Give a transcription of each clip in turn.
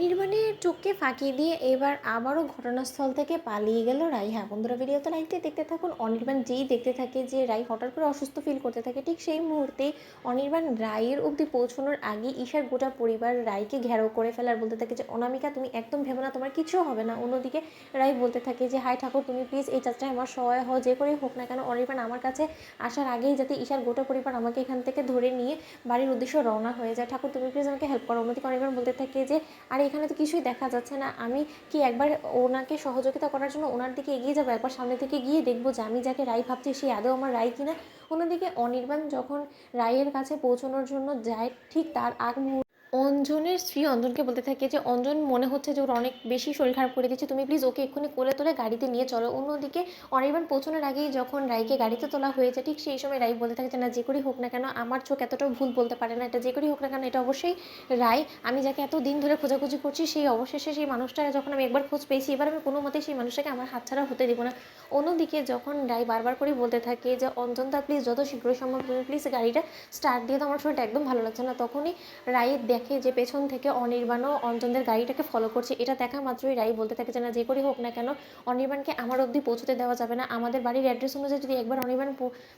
অনির্বাণের চোখকে ফাঁকি দিয়ে এবার আবারও ঘটনাস্থল থেকে পালিয়ে গেল রাই হ্যাঁ বন্ধুরা ভিডিওতে লাইভটি দেখতে থাকুন। অনির্বাণ যেই দেখতে থাকে যে রাই হঠাৎ করে অসুস্থ ফিল করতে থাকে, ঠিক সেই মুহূর্তে অনির্বাণ রায়ের অবধি পৌঁছানোর আগে ঈশার গোটা পরিবার রায়কে ঘেরাও করে ফেলার বলতে থাকে যে, অনামিকা, তুমি একদম ভেবো না, তোমার কিছু হবে না। অন্যদিকে রাই বলতে থাকে যে হাই ঠাকুর, তুমি প্লিজ এই যাত্রায় আমার সহায় হও, যে করেই হোক না কেন, অনির্বাণ আমার কাছে আসার আগেই যাতে ঈশার গোটা পরিবার আমাকে এখান থেকে ধরে নিয়ে বাড়ির উদ্দেশ্য রওনা হয়ে যায়। ঠাকুর, তুমি প্লিজ আমাকে হেল্প করো। অন্যদিকে অনির্বাণ বলতে থাকে যে, আর এখানে তো কিছুই দেখা যাচ্ছে না। আমি কি একবার ওনাকে সহযোগিতা করার জন্য ওনার দিকে এগিয়ে যাব? একবার সামনে থেকে গিয়ে দেখব যে আমি যাকে রায় ভাবছি সে আদৌ আমার রায় কিনা? অন্যদিকে অনির্বাণ যখন রায়ের কাছে পৌঁছানোর জন্য যায়, ঠিক তার আগ মুহূর্তে অঞ্জনের স্ত্রী অঞ্জনকে বলতে থাকে যে, অঞ্জন, মনে হচ্ছে যে ওর অনেক বেশি শরীর খারাপ করে দিচ্ছে তুমি প্লিজ ওকে এক্ষুনি কোলে তোলে, গাড়িতে নিয়ে চলো। অন্যদিকে অনির্বাণ পৌঁছানোর আগেই যখন রায়কে গাড়িতে তোলা হয়েছে, ঠিক সেই সময় রায় বলতে থাকে যে, না, যে করেই হোক না কেন, আমার চোখ এতটাও ভুল বলতে পারে না। এটা যে করেই হোক না কেন, এটা অবশ্যই রায়। আমি যাকে এত দিন ধরে খোঁজাখুঁজি করছি, সেই অবশেষে সেই মানুষটা যখন আমি একবার খোঁজ পেয়েছি, এবার আমি কোনো মতে সেই মানুষটাকে আমার হাতছাড়া হতে দিব না। অন্যদিকে যখন রায় বারবার করে বলতে থাকে যে, অঞ্জন দা প্লিজ যত শীঘ্রই সম্ভব প্লিজ গাড়িটা স্টার্ট দিয়ে তো আমার শরীরটা একদম ভালো লাগছে না। তখনই রায় দেখে যে পেছন থেকে অনির্বাণও অঞ্জনদের গাড়িটাকে ফলো করছে, এটা দেখা মাত্রই রাই বলতে থাকে যে, না, যে করেই হোক না কেন, অনির্বাণকে আমার অবধি পৌঁছতে দেওয়া যাবে না। আমাদের বাড়ির অ্যাড্রেস অনুযায়ী যদি একবার অনির্বাণ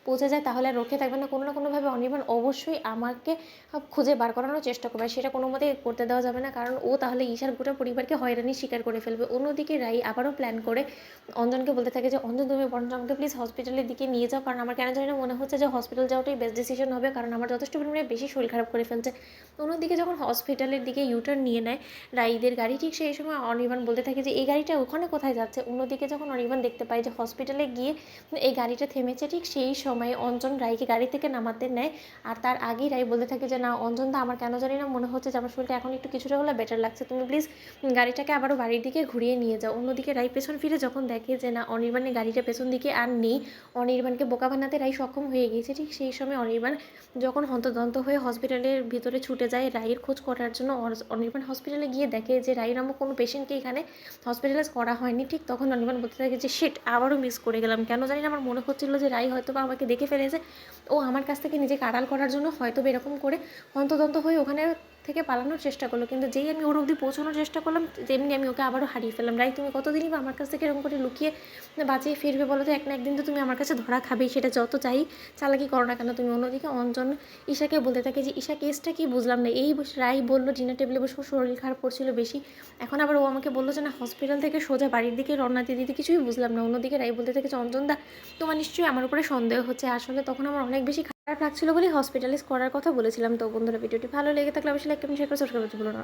পৌঁছে যায়, তাহলে আর রক্ষে থাকবে না। কোনো না কোনোভাবে অনির্বাণ অবশ্যই আমাকে খুঁজে বার করানোর চেষ্টা করবে। সেটা কোনো মতেই করতে দেওয়া যাবে না, কারণ ও তাহলে ঈশার গোটা পরিবারকে হয়রানি স্বীকার করে ফেলবে। অন্যদিকে রাই আবারও প্ল্যান করে, অঞ্জনকে বলতে থাকে যে, অঞ্জন, তুমি বরঞ্চ আমাকে প্লিজ হসপিটালের দিকে নিয়ে যাও, কারণ আমার কেন জানি না মনে হচ্ছে যে হসপিটাল যাওয়াটাই বেস্ট ডিসিশন হবে, কারণ আমার যথেষ্ট পরিমাণে বেশি শরীর খারাপ করে ফেলছে। অন্যদিকে যখন হসপিটালের দিকে ইউটার্ন নিয়ে নেয়। রাইদের গাড়ি ঠিক সেই সময় অনির্বাণ বলতে থাকে যে, এই গাড়িটা ওখানে কোথায় যাচ্ছে? অন্যদিকে যখন অনির্বাণ দেখতে পায় যে হসপিটালে গিয়ে এই গাড়িটা থেমেছে, ঠিক সেই সময় অঞ্জন রায়কে গাড়ি থেকে নামাতে নেয়। আর তার আগেই রায় বলতে থাকে যে, না, অঞ্জন দা, আমার কেন জানি না মনে হচ্ছে যে, আমার শরীরটা এখন একটু কিছুটা হলে বেটার লাগছে। তুমি প্লিজ গাড়িটাকে আবারও বাড়ির দিকে ঘুরিয়ে নিয়ে যাও। অন্যদিকে রাই পেছন ফিরে যখন দেখে যে, না, অনির্বাণের গাড়িটা পেছন দিকে আর নেই। অনির্বাণকে বোকা বানাতে রাই সক্ষম হয়ে গিয়েছে। ঠিক সেই সময় অনির্বাণ যখন হন্তদন্ত হয়ে হসপিটালের ভিতরে ছুটে যায়, রায়ের খোঁজ করার জন্য অনির্বাণ হসপিটালে গিয়ে দেখে যে রাই নামক কোনো পেশেন্টকে এখানে হসপিটালাইজ করা হয়নি। ঠিক তখন অনির্বাণ বলতে থাকে যে শিট আবারও মিস করে গেলাম। কেন জানি না আমার মনে হচ্ছিল যে রাই হয়তো বা আমাকে দেখে ফেলেছে। ও আমার কাছ থেকে নিজেকে আড়াল করার জন্য হয়তো এরকম করে অন্তদন্ত হয়ে ওখানে থেকে পালানোর চেষ্টা করল। কিন্তু যেই আমি ওর অবধি পৌঁছানোর চেষ্টা করলাম, তেমনি আমি ওকে আবারও হারিয়ে ফেললাম। রাই, তুমি কতদিনই বা আমার কাছ থেকে এরকম করে লুকিয়ে বাঁচিয়ে ফিরবে বলো তো? এক না একদিন তো তুমি আমার কাছে ধরা খাবেই, সেটা যত চাই চালাকি করো না কেন? তুমি অন্যদিকে অঞ্জন ঈশাকে বলতে থাকে যে, ঈশা, কেসটা কি বুঝলাম না? এই রাই বলল, ডিনার টেবিলে বসে শরীর খারাপ করছিল বেশি। এখন আবার ও আমাকে বলল যে, না, হসপিটাল থেকে সোজা বাড়ির দিকে রওনা দিয়ে দিতে কিছুই বুঝলাম না। অন্যদিকে রাই বলতে থাকে যে, অঞ্জন দা, তোমার নিশ্চয়ই আমার উপরে সন্দেহ হচ্ছে। আসলে তখন আমার অনেক বেশি খারাপ লাগছিল বলেই হসপিটালাইজ করার কথা বলেছিলাম। তো বন্ধুরা, ভিডিওটি ভালো লেগে থাকলে অবশ্যই লাইক কমেন্ট শেয়ার করে সাবস্ক্রাইব করতে ভুলো না।